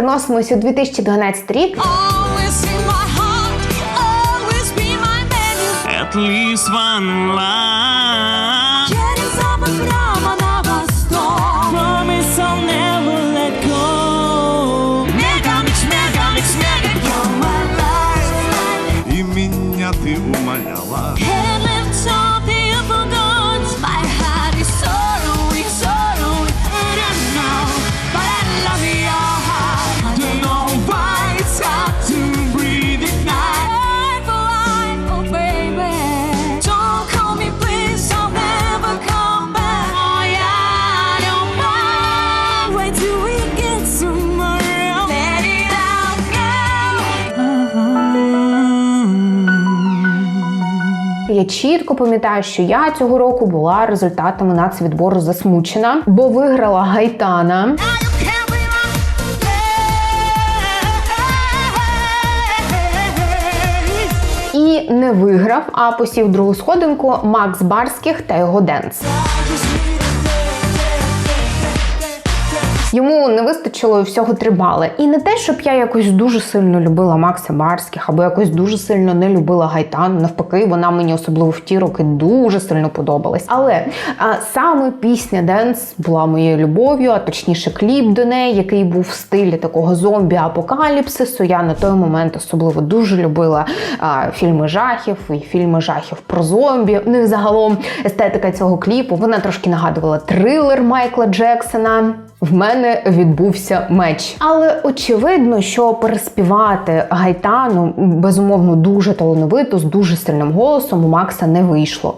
переносимося у 2012 рік. At least one line. Я чітко пам'ятаю, що я цього року була результатами нацвідбору засмучена, бо виграла Гайтана. І не виграв, а посів другу сходинку Макс Барських та його денс. Йому не вистачило всього три бали. І не те, щоб я якось дуже сильно любила Макса Барських, або якось дуже сильно не любила Гайтан. Навпаки, вона мені особливо в ті роки дуже сильно подобалась. Але а, саме пісня Денс була моєю любов'ю, а точніше, кліп до неї, який був в стилі такого зомбі-апокаліпсису. Я на той момент особливо дуже любила а, фільми жахів і фільми жахів про зомбі. Ну і загалом естетика цього кліпу вона трошки нагадувала трилер Майкла Джексона. В мене відбувся меч. Але очевидно, що переспівати гайтану безумовно дуже талановито, з дуже сильним голосом у Макса не вийшло.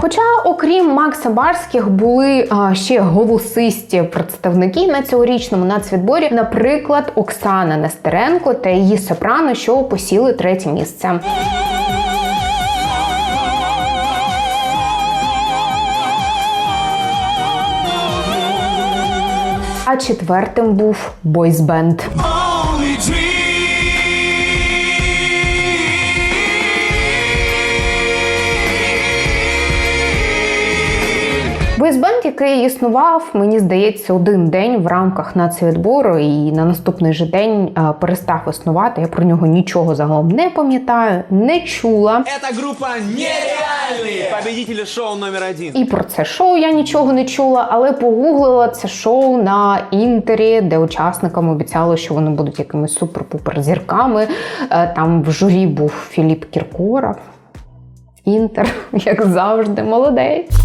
Хоча, окрім Макса Барських, були а, ще голосисті представники на цьогорічному нацвідборі, наприклад, Оксана Нестеренко та її сопрано, що посіли третє місце. Четвертим був бойсбенд. Only Бойсбенд, який існував, мені здається, один день в рамках нацвідбору, і на наступний же день е, перестав існувати. Я про нього нічого загалом не пам'ятаю, не чула. Эта группа нереальные победители шоу номер один. І про це шоу я нічого не чула, але погуглила це шоу на інтері, де учасникам обіцяли, що вони будуть якимись супер-пупер зірками. Е, Там в журі був Філіп Кіркоров. Інтер, як завжди, молодець.